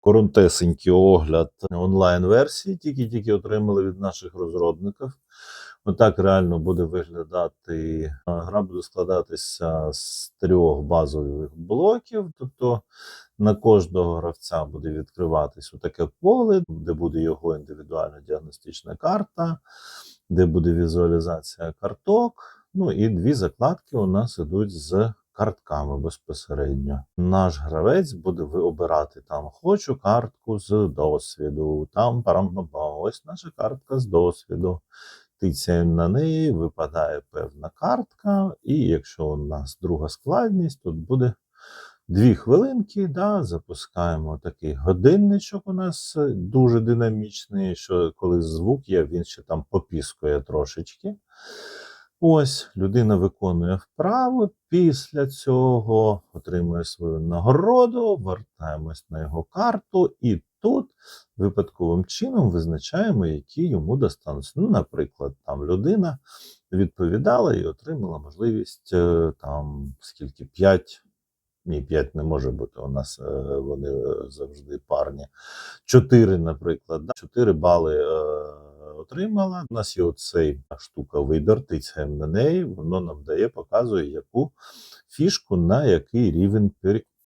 Коротесенький огляд онлайн-версії, тільки-тільки отримали від наших розробників. Отак реально буде виглядати. Гра буде складатися з трьох базових блоків. Тобто на кожного гравця буде відкриватись таке поле, де буде його індивідуальна діагностична карта, де буде візуалізація карток. Ну і дві закладки у нас ідуть з картками безпосередньо. Наш гравець буде обирати там хочу картку з досвіду, там парамбаба, ось наша картка з досвіду. Тицяємо на неї, випадає певна картка, і якщо у нас друга складність, тут буде дві хвилинки. Да, запускаємо такий годинничок. У нас е, дуже динамічний, що коли звук є, він ще там попіскує трошечки. Ось людина виконує вправу. Після цього отримує свою нагороду, вертаємось на його карту, і тут випадковим чином визначаємо, які йому достануться. Ну, наприклад, там людина відповідала і отримала можливість е, там скільки 5. Ні, 5 не може бути. У нас е, вони е, завжди парні. 4, наприклад, да? 4 бали отримала. У нас є оцей штука вибір, тицяємо на неї, воно нам дає, показує, яку фішку на який рівень